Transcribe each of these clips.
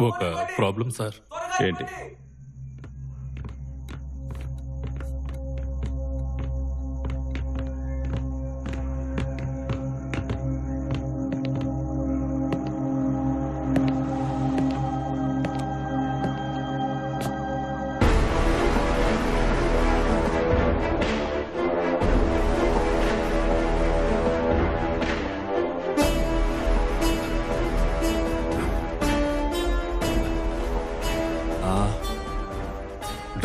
ఒక problem sir. ఏంటి?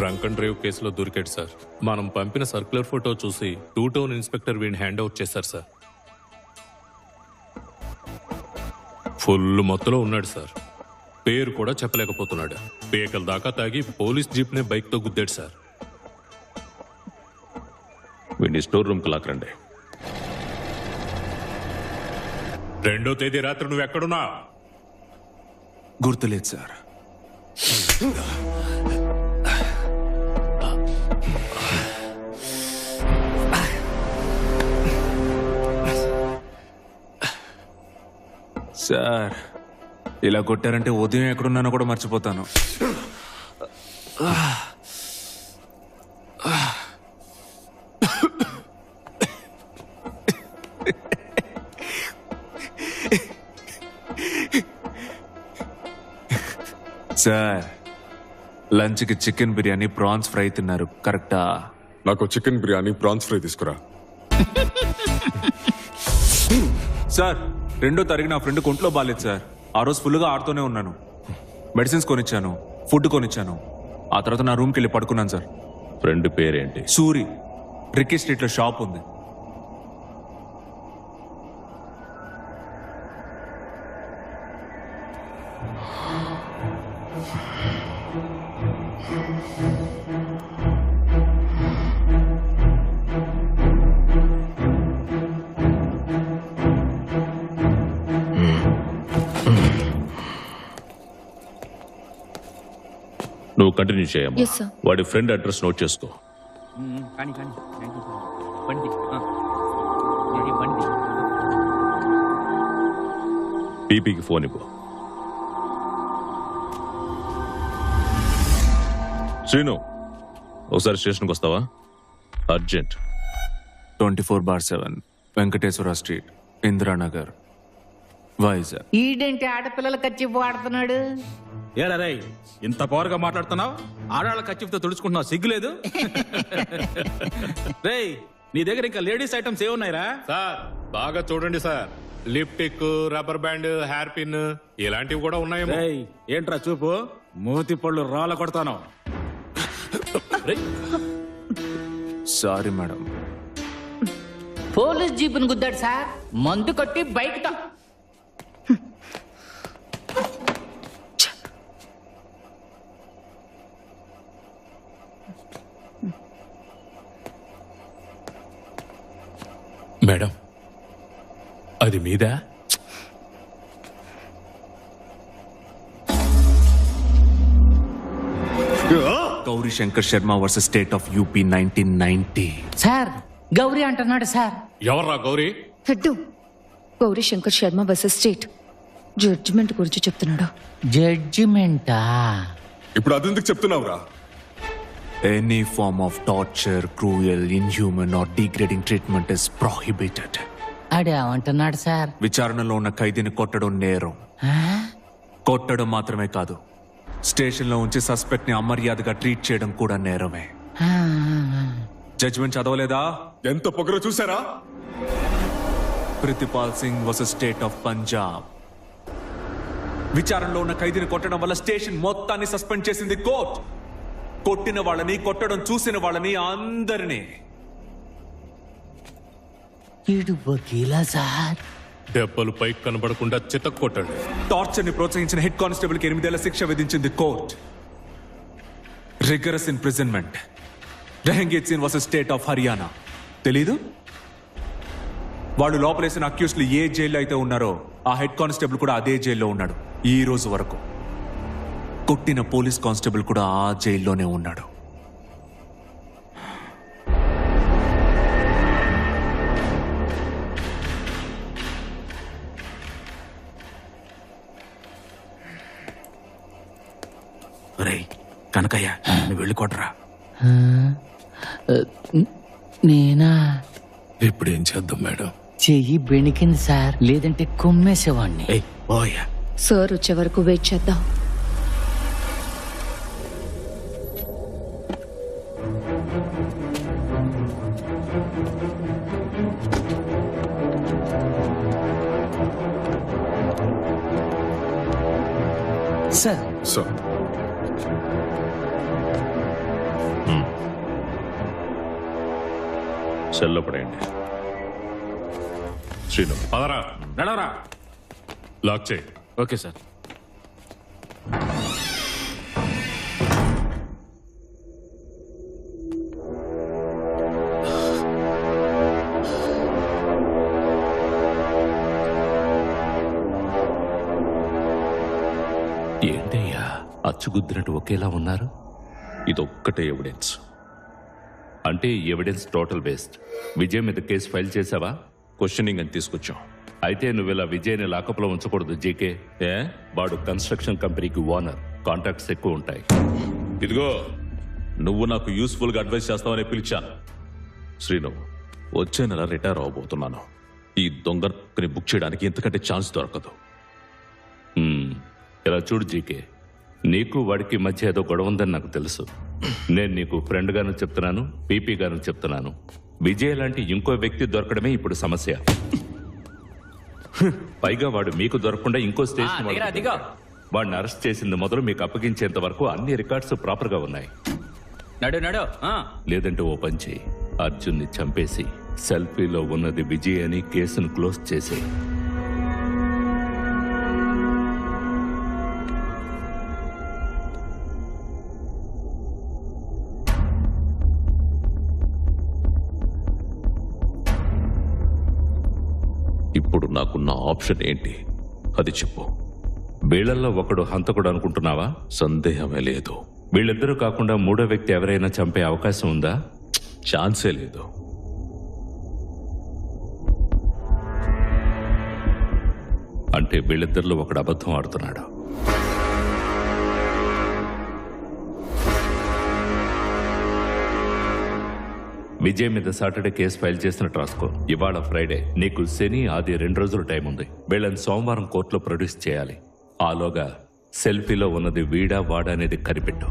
Drunk and drive కేసులో దొరికాడు సార్. మనం పంపిన సర్క్యులర్ ఫోటో చూసి టూ టౌన్ ఇన్స్పెక్టర్ వీడిని హ్యాండ్ అవుట్ చేశారు సార్. ఫుల్ మొత్తంలో ఉన్నాడు సార్. పేరు కూడా చెప్పలేకపోతున్నాడు. పేకల దాకా తాగి పోలీస్ జీప్నే బైక్తో గుద్దాడు సార్. వీడిని స్టోర్ రూమ్కి లాక్కరండి రెండో తేదీ రాత్రి నువ్వు ఎక్కడున్నా గుర్తులేదు సార్. సార్. ఇలా కొట్టారంటే ఉదయం ఎక్కడున్నానో కూడా మర్చిపోతాను. సార్ లంచ్కి చికెన్ బిర్యానీ ప్రాన్స్ ఫ్రై తిన్నారు. కరెక్టా? నాకు చికెన్ బిర్యానీ ప్రాన్స్ ఫ్రై తీసుకురా. సార్ రెండో తారీఖు నా ఫ్రెండ్ ఒంట్లో బాగాలేదు సార్. ఆ రోజు ఫుల్గా ఆడుతూనే ఉన్నాను. మెడిసిన్స్ కొనిచ్చాను ఫుడ్ కొనిచ్చాను. ఆ తర్వాత నా రూమ్కి వెళ్ళి పడుకున్నాను సార్. ఫ్రెండ్ పేరేంటి? సూరి. రిక్కీ స్ట్రీట్లో షాప్ ఉంది. కంటిన్యూ చేయమ్మా. Yes, sir. వాడి ఫ్రెండ్ అడ్రస్ నోట్ చేసుకో. కానీ కానీ బండి ఆ. ఇది బండి. పీపీకి ఫోన్ ఇవ్వు. శ్రీను ఒకసారి స్టేషన్కి వస్తావా? Urgent. Twenty four bar seven Venkateswara street Indiranagar. Vizag. ఈడేంటి ఆడపిల్లల కచ్చి వాడుతున్నాడు? రేయ్ ఇంత పవర్గా మాట్లాడుతున్నావు? ఆడాళ్ళ కచ్చిఫ్తో తుడుచుకుంటున్నావు సిగ్గులేదు రేయ్ నీ దగ్గర ఇంకా లేడీస్ ఐటమ్స్ ఏమున్నాయిరా సార్ బాగా చూడండి sir. Lipstick rubber band hair pin ఇలాంటివి కూడా ఉన్నాయేమో. రేయ్ ఏంట్రా చూపు? మూతి పళ్ళు రాళ్ళ కొడతాను సారీ మేడం. పోలీస్ జీపుని గుద్దాడు సార్. మందు కొట్టి బైక్తో మేడం అది మీదా Gauri Shankar Sharma versus state of UP nineteen ninety. Sir Gauri అంటున్నాడు సార్. ఎవర్రా Gauri? Head Gauri Shankar Sharma versus state. Judgement గురించి చెప్తున్నాడు. జడ్జిమెంటా? ఇప్పుడు అదెందుకు చెప్తున్నావురా? Any form of torture cruel inhuman or degrading treatment is prohibited sir? విచారణలో ఉన్న ఖైదీని కొట్టడం నేరం. ఆ? కొట్టడం మాత్రమే కాదు స్టేషన్లో ఉంచి సస్పెక్ట్ని అమర్యాదగా ట్రీట్ చేయడం కూడా నేరమే. ఆ, జడ్జిమెంట్ చదవలేదా? ఎంత పొగరో చూసారా Pritipal Singh versus state of Punjab విచారణలో ఉన్న ఖైదీని కొట్టడం వల్ల స్టేషన్ మొత్తాన్ని సస్పెండ్ చేసింది కోర్ట్. కొట్టిన వాళ్ళని కొట్టడం చూసిన వాళ్ళని అందరినీ. ఈడు వకీలా సార్? దెబ్బలు పైకి కనబడకుండా చితక్ కొట్టండి టార్చర్ని ప్రోత్సహించిన హెడ్ కానిస్టేబుల్కి ఎనిమిదేళ్ళ శిక్ష విధించింది court. Rigorous imprisonment Rehangit Singh versus state of Haryana తెలీదు? వాళ్ళు లోపలేసిన అక్యూస్లు ఏ జైల్లో అయితే ఉన్నారో ఆ హెడ్ కానిస్టేబుల్ కూడా అదే జైల్లో ఉన్నాడు. ఈ రోజు వరకు. కొట్టిన పోలీస్ కానిస్టేబుల్ కూడా ఆ జైల్లోనే ఉన్నాడు. కనకయ్య నువ్వు వెళ్ళి ఆ, నేనా? ఇప్పుడు ఏం చేద్దాం మేడం? చెయ్యి బెణికింది సార్ లేదంటే కొమ్మేసేవాడిని సార్ వచ్చే వరకు వెయిట్ చేద్దాం. సార్ సో సెల్లో పడేయండి. శ్రీను. పదరా. నడవరా లాక్ చేయి. Okay sir. ఏంటయ్యా? అచ్చుగుద్దినట్టు ఒకేలా ఉన్నారు? ఇదొక్కటే ఎవిడెన్స్. అంటే ఎవిడెన్స్ టోటల్ బేస్డ్ విజయ్ మీద కేసు ఫైల్ చేసావా క్వశ్చనింగ్ అని తీసుకొచ్చాం. అయితే నువ్వు ఇలా విజయ్ని లాకప్లో ఉంచకూడదు జీకే. ఏ? వాడు కన్స్ట్రక్షన్ కంపెనీకి ఓనర్ కాంటాక్ట్స్ ఎక్కువ ఉంటాయి. ఇదిగో నువ్వు నాకు యూస్ఫుల్గా అడ్వైస్ చేస్తావని పిలిచాను శ్రీను వచ్చే నెల రిటైర్ అవబోతున్నాను. ఈ దొంగని బుక్ చేయడానికి ఇంతకంటే ఛాన్స్ దొరకదు. మ్మ్. ఇలా చూడు జీకే. నీకు వాడికి మధ్య ఏదో గొడవ ఉందని నాకు తెలుసు. నేను నీకు ఫ్రెండ్ గాను చెప్తున్నాను పీపీ గాను చెప్తున్నాను. విజయ్ లాంటి ఇంకో వ్యక్తి దొరకడమే ఇప్పుడు సమస్య. పైగా వాడు మీకు దొరకకుండా ఇంకో స్టేషన్. వాడిని అరెస్ట్ చేసింది మొదలు మీకు అప్పగించేంత వరకు అన్ని రికార్డ్స్ ప్రాపర్గా ఉన్నాయి. నడు నడు ఆ. లేదంటే ఓ పని చేయి. అర్జున్ని చంపేసి సెల్ఫీలో ఉన్నది విజయ్ అని కేసును క్లోజ్ చేసి ఆప్షన్ ఏంటి? అది చెప్పు. వీళ్ళల్లో ఒకడు హంతకుడు అనుకుంటున్నావా? సందేహమే లేదు. వీళ్ళిద్దరూ కాకుండా మూడో వ్యక్తి ఎవరైనా చంపే అవకాశం ఉందా? ఛాన్సే లేదు. అంటే వీళ్ళిద్దరిలో ఒకడు అబద్ధం ఆడుతున్నాడు? విజయ్ మీద సాటర్డే కేసు ఫైల్ చేసినట్టు రాసుకో ఇవాళ ఫ్రైడే. నీకు శని ఆది రెండు రోజులు టైం ఉంది. వీళ్ళని సోమవారం కోర్టులో ప్రొడ్యూస్ చేయాలి. ఆలోగా సెల్ఫీలో ఉన్నది వీడా వాడా అనేది కనిపెట్టు.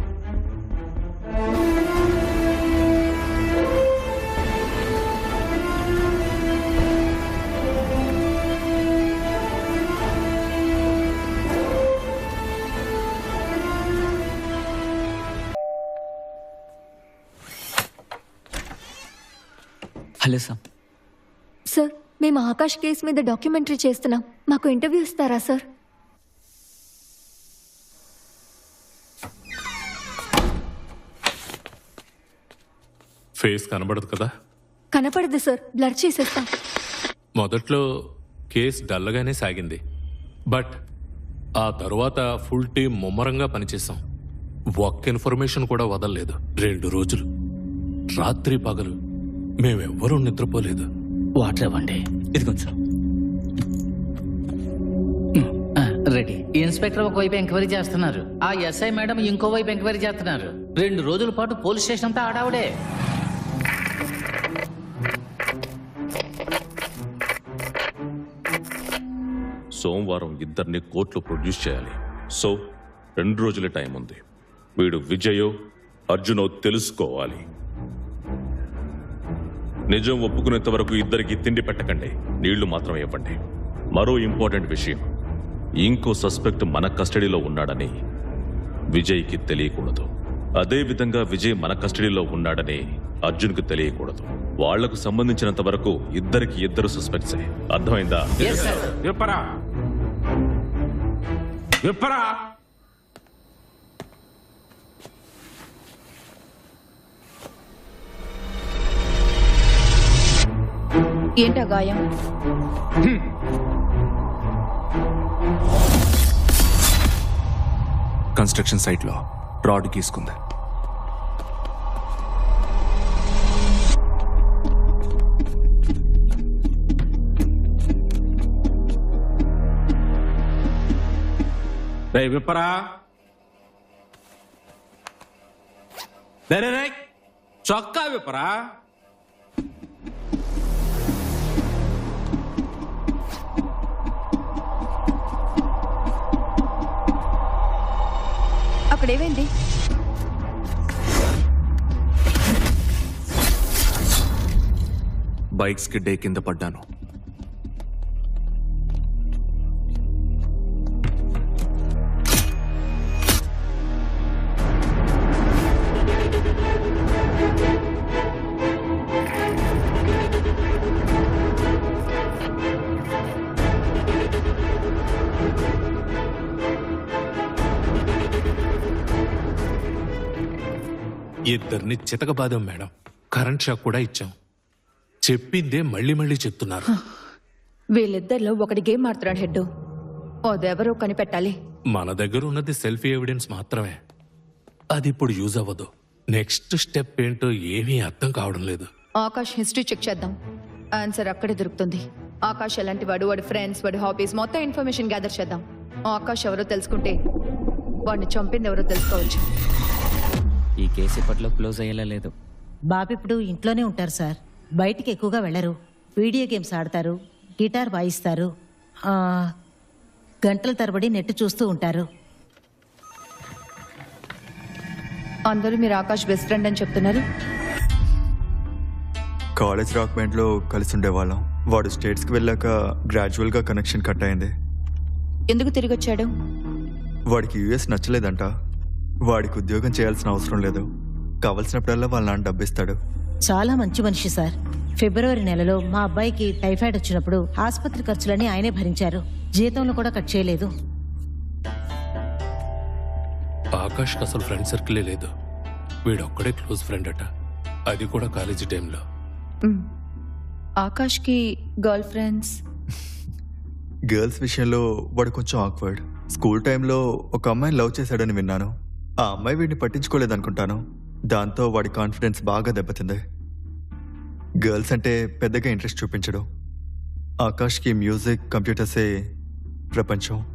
Hello sir. సార్ మేము ఆకాష్ కేసు మీద డాక్యుమెంటరీ చేస్తున్నాం. మాకు ఇంటర్వ్యూ ఇస్తారా సార్? ఫేస్ కనబడదు కదా? కనపడదు సార్ బ్లర్ చేసేస్తాం. మొదట్లో కేసు డల్లగానే సాగింది. బట్ ఆ తరువాత ఫుల్ టీం ముమ్మరంగా పనిచేశాం. ఒక్క ఇన్ఫర్మేషన్ కూడా వదలలేదు. రెండు రోజులు. రాత్రి పగలు. మేమెవ్వరూ నిద్రపోలేదు. వాటర్ ఇవ్వండి. ఇదిగోండి సార్. రెడీ. ఇన్స్పెక్టర్ ఒకవైపు ఎంక్వైరీ చేస్తున్నారు. ఆ ఎస్ఐ మేడం ఇంకోవైపు ఎంక్వైరీ చేస్తున్నారు. రెండు రోజుల పాటు పోలీస్ స్టేషన్ అంతా ఆడావిడే సోమవారం ఇద్దరిని కోర్టులో ప్రొడ్యూస్ చేయాలి. సో రెండు రోజుల టైం ఉంది. వీడు విజయో అర్జునో తెలుసుకోవాలి. నిజం ఒప్పుకునేంత వరకు ఇద్దరికి తిండి పెట్టకండి. నీళ్ళు మాత్రం ఇవ్వండి. మరో ఇంపార్టెంట్ విషయం. ఇంకో సస్పెక్ట్ మన కస్టడీలో ఉన్నాడని విజయ్కి తెలియకూడదు. అదే విధంగా విజయ్ మన కస్టడీలో ఉన్నాడని అర్జున్కి తెలియకూడదు. వాళ్ళకు సంబంధించినంత వరకు ఇద్దరికి ఇద్దరు సస్పెక్ట్సే. అర్థమైందా? ఎస్ సార్ ఏంటా గాయం? కన్స్ట్రక్షన్ సైట్లో రాడ్ గీసుకుంది. రే విప్పరా. రే, రే, రే. చొక్కా విప్పరా. అక్కడ ఏమైంది బైక్స్కి డే కింద పడ్డాను. ఇద్దరిని చితకబాదాం మేడం. కరెంట్ షాక్ కూడా ఇచ్చాం. చెప్పిందే మళ్ళీ మళ్ళీ చెప్తున్నారు. వీళ్ళిద్దరిలో ఒకటి గేమ్ ఆడుతున్నాడు హెడ్ అదెవరో కనిపెట్టాలి. మన దగ్గర ఉన్నది సెల్ఫీ ఎవిడెన్స్ మాత్రమే. అది ఇప్పుడు యూజ్ అవ్వదు. నెక్స్ట్ స్టెప్ ఏంటో ఏమీ అర్థం కావడం లేదు. ఆకాష్ హిస్టరీ చెక్ చేద్దాం. ఆన్సర్ అక్కడే దొరుకుతుంది. ఆకాష్ ఎలాంటి వాడు వాడి ఫ్రెండ్స్ వాడి హాబీస్ మొత్తం ఇన్ఫర్మేషన్ గ్యాదర్ చేద్దాం. ఆకాష్ ఎవరో తెలుసుకుంటే వాడిని చంపింది ఎవరో తెలుసుకోవచ్చు. ఈ కేసు ఇప్పట్లో క్లోజ్ అయ్యేలా లేదు. బాబు ఇప్పుడు ఇంట్లోనే ఉంటారు సార్. బయటికి ఎక్కువగా వెళ్ళరు. వీడియో గేమ్స్ ఆడతారు. గిటార్ వాయిస్తారు. ఆ, గంటల తరబడి నెట్ చూస్తూ ఉంటారు. అందరూ మీరు ఆకాష్ బెస్ట్ ఫ్రెండ్ అని చెప్తున్నారు. కాలేజ్ రాక్ బ్యాండ్లో కలిసి ఉండేవాళ్ళం వాడు స్టేట్స్కి వెళ్ళాక గ్రాడ్యువల్గా కనెక్షన్ కట్ అయింది. ఎందుకు తిరిగి వచ్చాడు వాడికి యూఎస్ నచ్చలేదంట. వాడికి ఉద్యోగం చేయాల్సిన అవసరం లేదు. కావలసినప్పుడల్లా వాళ్ళ నాన్న డబ్బిస్తాడు. చాలా మంచి మనిషి సార్. ఫిబ్రవరి నెలలో మా అబ్బాయికి టైఫాయిడ్ వచ్చినప్పుడు ఆసుపత్రి ఖర్చులని ఆయనే భరించారు. జీతంలో కూడా కట్ చేయలేదు. ఆకాష్కి అసలు ఫ్రెండ్ సర్కిలే లేదు. వీడొక్కడే క్లోజ్ ఫ్రెండ్ అట. అది కూడా కాలేజీ టైంలో. ఆకాష్కి గర్ల్ ఫ్రెండ్స్? గర్ల్స్ విషయంలో వాడు కొంచెం ఆక్వర్డ్. స్కూల్ టైంలో ఒక అమ్మాయిని లవ్ చేశాడని విన్నాను. ఆ అమ్మాయి వీడిని పట్టించుకోలేదనుకుంటాను. దాంతో వాడి కాన్ఫిడెన్స్ బాగా దెబ్బతింది. గర్ల్స్ అంటే పెద్దగా ఇంట్రెస్ట్ చూపించడు. ఆకాష్కి మ్యూజిక్ కంప్యూటర్సే ప్రపంచం.